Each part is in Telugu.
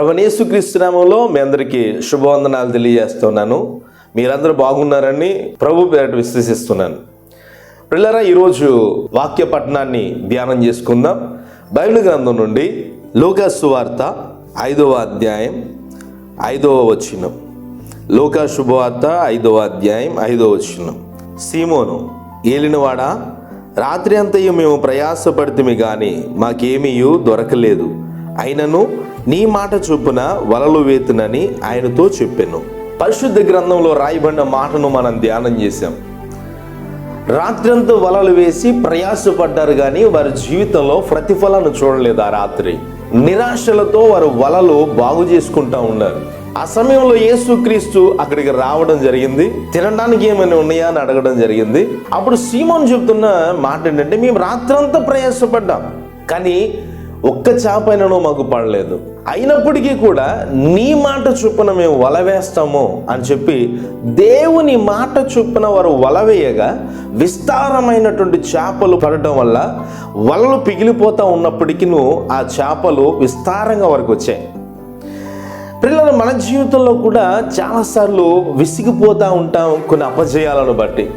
ప్రభనేసుక్రీస్తునామంలో మీ అందరికీ శుభవందనాలు తెలియజేస్తున్నాను. మీరందరూ బాగున్నారని ప్రభు పేరట విశ్వసిస్తున్నాను. పిల్లరా ఈరోజు వాక్య పట్టణాన్ని ధ్యానం చేసుకుందాం. బైబిల్ గ్రంథం నుండి లోకాసు వార్త ఐదవ అధ్యాయం ఐదవ వచనం. లోకా శుభవార్త ఐదవ అధ్యాయం ఐదవ వచనం. సీమోను ఏలినవాడా? రాత్రి అంతయు మేము ప్రయాసపడితే కానీ మాకేమీయూ దొరకలేదు. అయినను నీ మాట చొప్పున వలలు వేతునని ఆయనతో చెప్పాను. పరిశుద్ధ గ్రంథంలో రాయబడిన మాటను మనం ధ్యానం చేశాం. రాత్రంతా వలలు వేసి ప్రయాసపడ్డారు కానీ వారి జీవితంలో ప్రతిఫలాన్ని చూడలేదు ఆ రాత్రి. నిరాశలతో వారు వలలు బాగు చేసుకుంటా ఉన్నారు. ఆ సమయంలో యేసుక్రీస్తు అక్కడికి రావడం జరిగింది. తినడానికి ఏమైనా ఉన్నాయా అని అడగడం జరిగింది. అప్పుడు సీమోన్ చెప్తున్న మాట ఏంటంటే మేము రాత్రంతా ప్రయాసపడ్డాం. కానీ ఒక్క చేపైనను మాకు పడలేదు. అయినప్పటికీ కూడా నీ మాట చొప్పున మేము వల వేస్తాము అని చెప్పి దేవుని మాట చొప్పున వారు వల వేయగా విస్తారమైనటువంటి చేపలు పడటం వల్ల వలలు పిగిలిపోతూ ఉన్నప్పటికీ ఆ చేపలు విస్తారంగా వరకు వచ్చాయి. పిల్లలు మన జీవితంలో కూడా చాలాసార్లు విసిగిపోతూ ఉంటాం కొన్ని అపజయాలను బట్టి.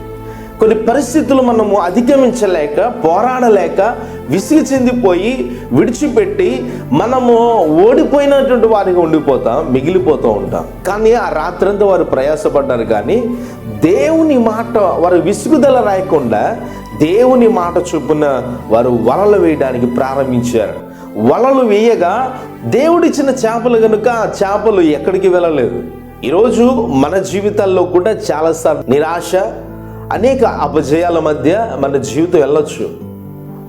కొన్ని పరిస్థితులు మనము అధిగమించలేక పోరాడలేక విసిగి చెందిపోయి విడిచిపెట్టి మనము ఓడిపోయినటువంటి వారికి ఉండిపోతాం మిగిలిపోతూ ఉంటాం. కానీ ఆ రాత్రంతా వారు ప్రయాసపడ్డారు కానీ దేవుని మాట వారు విసుగుదల రాయకుండా దేవుని మాట చొప్పున వారు వలలు వేయడానికి ప్రారంభించారు. వలలు వేయగా దేవుడిచ్చిన చేపలు కనుక ఆ చేపలు ఎక్కడికి వెళ్ళలేదు. ఈరోజు మన జీవితాల్లో కూడా చాలాసార్లు నిరాశ అనేక అపజయాల మధ్య మన జీవితం వెళ్ళొచ్చు.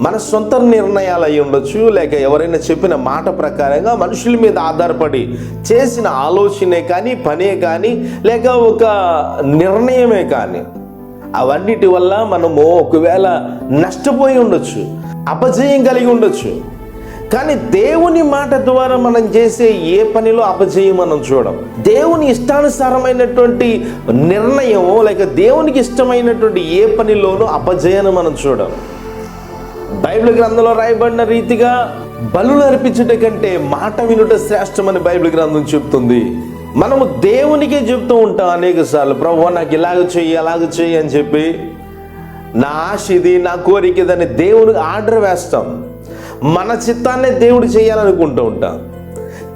మన సొంత నిర్ణయాలు అయి ఉండొచ్చు లేక ఎవరైనా చెప్పిన మాట ప్రకారంగా మనుషుల మీద ఆధారపడి చేసిన ఆలోచనే కానీ పనే కానీ లేక ఒక నిర్ణయమే కానీ అవన్నిటి వల్ల మనము ఒకవేళ నష్టపోయి ఉండొచ్చు అపజయం కలిగి ఉండొచ్చు. కానీ దేవుని మాట ద్వారా మనం చేసే ఏ పనిలో అపజయం మనం చూడం. దేవుని ఇష్టానుసారమైనటువంటి నిర్ణయం లేక దేవునికి ఇష్టమైనటువంటి ఏ పనిలోనూ అపజయాన్ని మనం చూడం. బైబిల్ గ్రంథంలో రాయబడిన రీతిగా బలులు అర్పించుట కంటే మాట వినుట శ్రేష్టమని బైబిల్ గ్రంథం చెప్తుంది. మనము దేవునికే చెప్తూ ఉంటాం అనేక సార్లు ప్రభు నాకు ఇలాగ చెయ్యి అలాగ చెయ్యి అని చెప్పి. నా ఆశ ఇది నా కోరిక ఇదని దేవునికి ఆర్డర్ వేస్తాం. మన చిత్తాన్నే దేవుడు చేయాలనుకుంటూ ఉంటాం.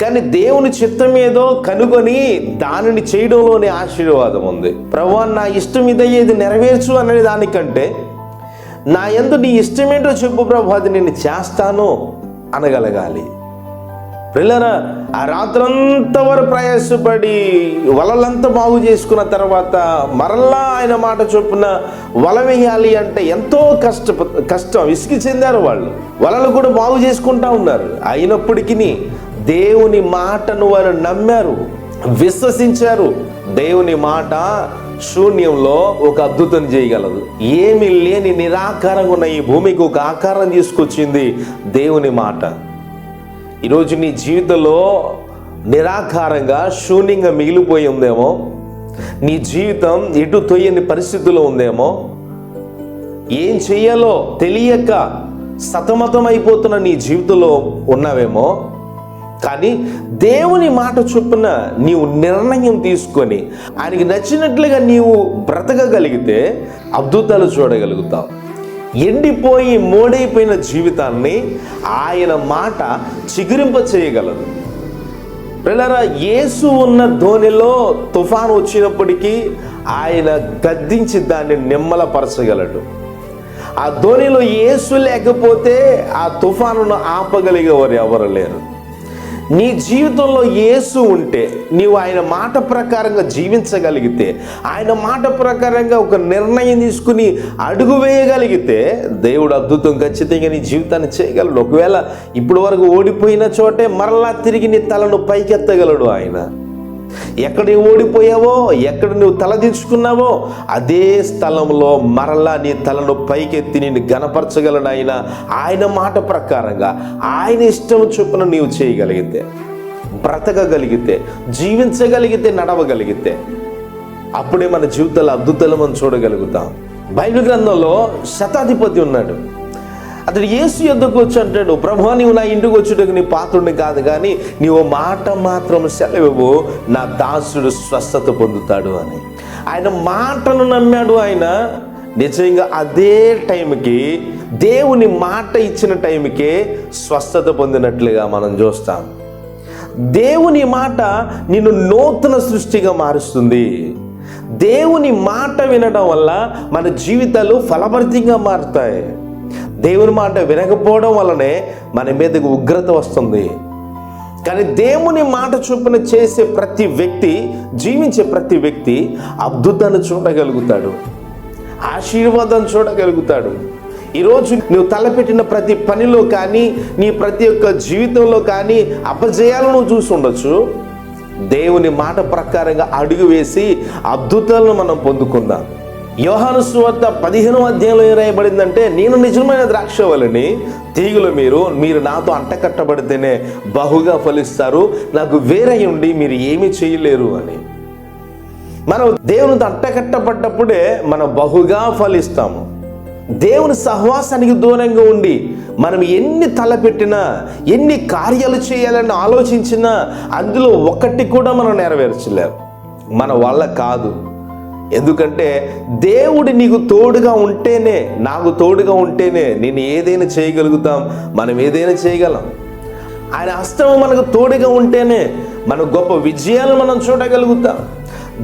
కానీ దేవుని చిత్తం ఏదో కనుగొని దానిని చేయడంలోనే ఆశీర్వాదం ఉంది. ప్రభు నా ఇష్టం ఇదయ్యేది నెరవేర్చు అనే దానికంటే నా ఎందు నీ ఇష్టమేంటో చెప్పు ప్రభు అది నేను చేస్తాను అనగలగాలి. పిల్లరా ఆ రాత్రంతా వారు ప్రయాసపడి వలలంతా బాగు చేసుకున్న తర్వాత మరలా ఆయన మాట చొప్పున వల వేయాలి అంటే ఎంతో కష్ట కష్టం విసిగి చెందారు వాళ్ళు. వలలు కూడా బాగు చేసుకుంటా ఉన్నారు. అయినప్పటికీ దేవుని మాటను వారు నమ్మారు విశ్వసించారు. దేవుని మాట శూన్యంలో ఒక అద్భుతం చేయగలదు. ఏమి లేని నిరాకారంగా ఉన్న ఈ భూమికి ఒక ఆకారం తీసుకొచ్చింది దేవుని మాట. ఈరోజు నీ జీవితంలో నిరాకారంగా శూన్యంగా మిగిలిపోయి ఉందేమో? నీ జీవితం ఎటు తొయ్యని పరిస్థితుల్లో ఉందేమో? ఏం చెయ్యాలో తెలియక సతమతం అయిపోతున్న నీ జీవితంలో ఉన్నావేమో? కానీ దేవుని మాట చొప్పున నీవు నిర్ణయం తీసుకొని ఆయనకి నచ్చినట్లుగా నీవు బ్రతకగలిగితే అద్భుతాలు చూడగలుగుతావు ఎండిపోయి మోడైపోయిన జీవితాన్ని ఆయన మాట చిగురింప చేయగలదు. పిల్లరా యేసు ఉన్న ధోనిలో తుఫాను వచ్చినప్పటికీ ఆయన గద్దించి దాన్ని నిమ్మలపరచగలడు. ఆ ధోనిలో యేసు లేకపోతే ఆ తుఫానును ఆపగలిగేవారు ఎవరు లేరు. నీ జీవితంలో యేసు ఉంటే నీవు ఆయన మాట ప్రకారంగా జీవించగలిగితే ఆయన మాట ప్రకారంగా ఒక నిర్ణయం తీసుకుని అడుగు వేయగలిగితే దేవుడు అద్భుతం ఖచ్చితంగా నీ జీవితాన్ని చేయగలడు. ఒకవేళ ఇప్పటి వరకు ఓడిపోయిన చోటే మరలా తిరిగి నీ తలను పైకెత్తగలడు ఆయన. ఎక్కడ నువ్వు ఓడిపోయావో ఎక్కడ నువ్వు తలదించుకున్నావో అదే స్థలంలో మరలా నీ తలను పైకెత్తి నిన్ను గనపరచగలడు ఆయన ఆయన మాట ప్రకారంగా ఆయన ఇష్టం చొప్పున నీవు చేయగలిగితే బ్రతకగలిగితే జీవించగలిగితే నడవగలిగితే అప్పుడే మన జీవితంలో అద్భుతాలు మనం చూడగలుగుతాం. బైబిల్ గ్రంథంలో శతాధిపతి ఉన్నాడు. అతడు యేసు యుద్ధకు వచ్చి అంటాడు ప్రభు నీవు నా ఇంటికి వచ్చుటకు నీ పాత్రుడిని కాదు కానీ నీవు మాట మాత్రం సెలవు నా దాసుడు స్వస్థత పొందుతాడు అని. ఆయన మాటను నమ్మాడు ఆయన. నిజంగా అదే టైంకి దేవుని మాట ఇచ్చిన టైంకే స్వస్థత పొందినట్లుగా మనం చూస్తాం. దేవుని మాట నిన్ను నూతన సృష్టిగా మారుస్తుంది. దేవుని మాట వినడం వల్ల మన జీవితాలు ఫలభరితంగా మారుతాయి. దేవుని మాట వినకపోవడం వల్లనే మన మీదకు ఉగ్రత వస్తుంది. కానీ దేవుని మాట చూపున చేసే ప్రతి వ్యక్తి జీవించే ప్రతి వ్యక్తి అద్భుతాన్ని చూడగలుగుతాడు. ఆశీర్వాదం చూడగలుగుతాడు. ఈరోజు నువ్వు తలపెట్టిన ప్రతి పనిలో కానీ నీ ప్రతి ఒక్క జీవితంలో కానీ అపజయాలను నువ్వు చూసి ఉండొచ్చు. దేవుని మాట ప్రకారంగా అడుగు వేసి అద్భుతాలను మనం పొందుకుందాం. యోహాను సువార్త పదిహేను అధ్యాయంలో ఏం రాయబడిందంటే నేను నిజమైన ద్రాక్షవలని తీగులు మీరు మీరు నాతో అంటకట్టబడితేనే బహుగా ఫలిస్తారు. నాకు వేరే ఉండి మీరు ఏమీ చేయలేరు అని. మనం దేవునితో అంటకట్టబడ్డప్పుడే మనం బహుగా ఫలిస్తాము. దేవుని సహవాసానికి దూరంగా ఉండి మనం ఎన్ని తలపెట్టినా ఎన్ని కార్యాలు చేయాలని ఆలోచించినా అందులో ఒకటి కూడా మనం నెరవేర్చలేము మన వల్ల కాదు. ఎందుకంటే దేవుడు నీకు తోడుగా ఉంటేనే నాకు తోడుగా ఉంటేనే నేను ఏదైనా చేయగలుగుతాం మనం ఏదైనా చేయగలం. ఆయన హస్తం మనకు తోడుగా ఉంటేనే మన గొప్ప విజయాలను మనం చూడగలుగుతాం.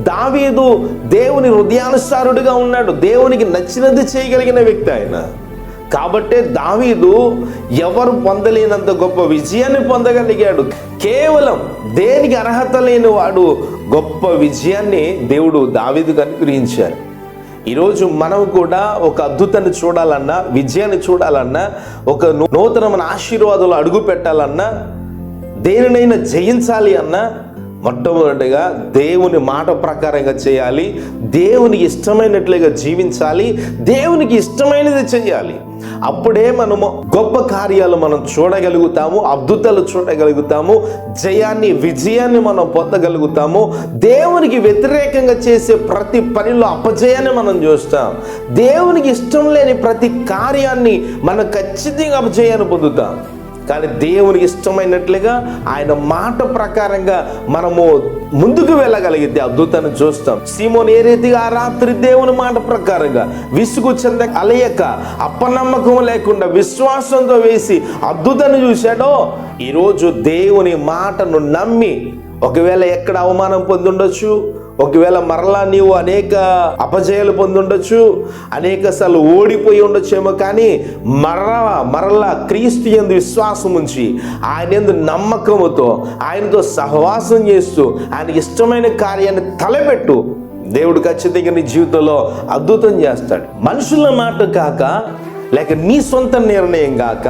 దావీదు దేవుని హృదయానుసారుడిగా ఉన్నాడు. దేవునికి నచ్చినది చేయగలిగిన వ్యక్తి ఆయన. కాబట్టే దావీదు ఎవరు పొందలేనంత గొప్ప విజయాన్ని పొందగలిగాడు. కేవలం దేనికి అర్హత లేని వాడు గొప్ప విజయాన్ని దేవుడు దావీదుకు అనుగ్రహించారు ఈరోజు మనం కూడా ఒక అద్భుతాన్ని చూడాలన్నా విజయాన్ని చూడాలన్నా ఒక నూతనమైన ఆశీర్వాదాలు అడుగు పెట్టాలన్నా దేనినైనా జయించాలి అన్నా మొట్టమొదటిగా దేవుని మాట ప్రకారంగా చేయాలి. దేవునికి ఇష్టమైనట్లుగా జీవించాలి. దేవునికి ఇష్టమైనది చేయాలి. అప్పుడే మనము గొప్ప కార్యాలు మనం చూడగలుగుతాము అద్భుతాలు చూడగలుగుతాము జయాన్ని విజయాన్ని మనం పొందగలుగుతాము. దేవునికి వ్యతిరేకంగా చేసే ప్రతి పనిలో అపజయాన్ని మనం చూస్తాం. దేవునికి ఇష్టం లేని ప్రతి కార్యాన్ని మనం ఖచ్చితంగా అపజయాన్ని పొందుతాం. కానీ దేవునికి ఇష్టమైనట్లుగా ఆయన మాట ప్రకారంగా మనము ముందుకు వెళ్ళగలిగితే అద్భుతాన్ని చూస్తాం. సీమోన్ ఏ రీతిగా ఆ రాత్రి దేవుని మాట ప్రకారంగా విసుగు చెంద అలయక అప్పనమ్మకం లేకుండా విశ్వాసంతో వేసి అద్భుతాన్ని చూశాడో ఈరోజు దేవుని మాటను నమ్మి ఒకవేళ ఎక్కడ అవమానం పొందుండొచ్చు? ఒకవేళ మరలా నీవు అనేక అపజయాలు పొందుండొచ్చు అనేక సార్లు ఓడిపోయి ఉండొచ్చేమో కానీ మరలా మరలా క్రీస్తు ఎందు విశ్వాసం ఉంచి ఆయన ఎందు నమ్మకముతో ఆయనతో సహవాసం చేస్తూ ఆయన ఇష్టమైన కార్యాన్ని తలపెట్టు. దేవుడు ఖచ్చితంగా నీ జీవితంలో అద్భుతం చేస్తాడు. మనుషుల మాట కాక లేక నీ సొంత నిర్ణయం కాక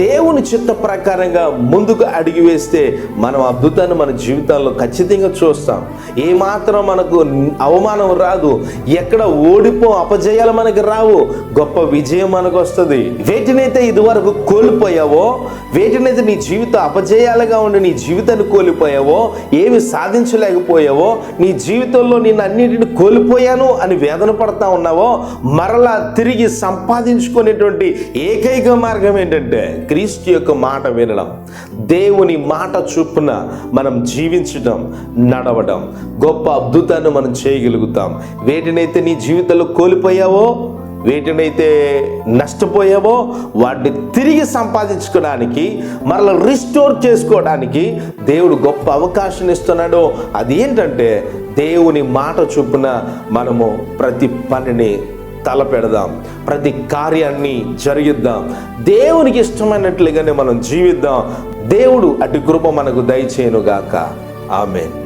దేవుని చిత్త ప్రకారంగా ముందుకు అడిగి వేస్తే మనం అద్భుతాన్ని మన జీవితాల్లో ఖచ్చితంగా చూస్తాం. ఏమాత్రం మనకు అవమానం రాదు. ఎక్కడ ఓడిపో అపజయాలు మనకి రావు. గొప్ప విజయం మనకు వస్తుంది. వేటినైతే ఇదివరకు కోల్పోయావో వేటినైతే నీ జీవితం అపజయాలుగా ఉండి నీ జీవితాన్ని కోల్పోయావో ఏమి సాధించలేకపోయావో నీ జీవితంలో నేను అన్నిటిని కోల్పోయాను అని వేదన పడతా ఉన్నావో మరలా తిరిగి సంపాదించుకొని ఉండేటువంటి ఏకైక మార్గం ఏంటంటే క్రీస్తు యొక్క మాట వినడం. దేవుని మాట చొప్పున మనం జీవించడం నడవడం. గొప్ప అద్భుతాన్ని మనం చేయగలుగుతాం. వేటినైతే నీ జీవితంలో కోల్పోయావో వేటినైతే నష్టపోయావో వాటిని తిరిగి సంపాదించుకోవడానికి మరలా రిస్టోర్ చేసుకోవడానికి దేవుడు గొప్ప అవకాశం ఇస్తున్నాడు. అది ఏంటంటే దేవుని మాట చొప్పున మనము ప్రతి పనిని తలపెడదాం ప్రతి కార్యాన్ని జరిగిద్దాం. దేవునికి ఇష్టమైనట్లుగానే మనం జీవిద్దాం. దేవుడు అటు కృప మనకు దయచేయనుగాక. ఆమెన్.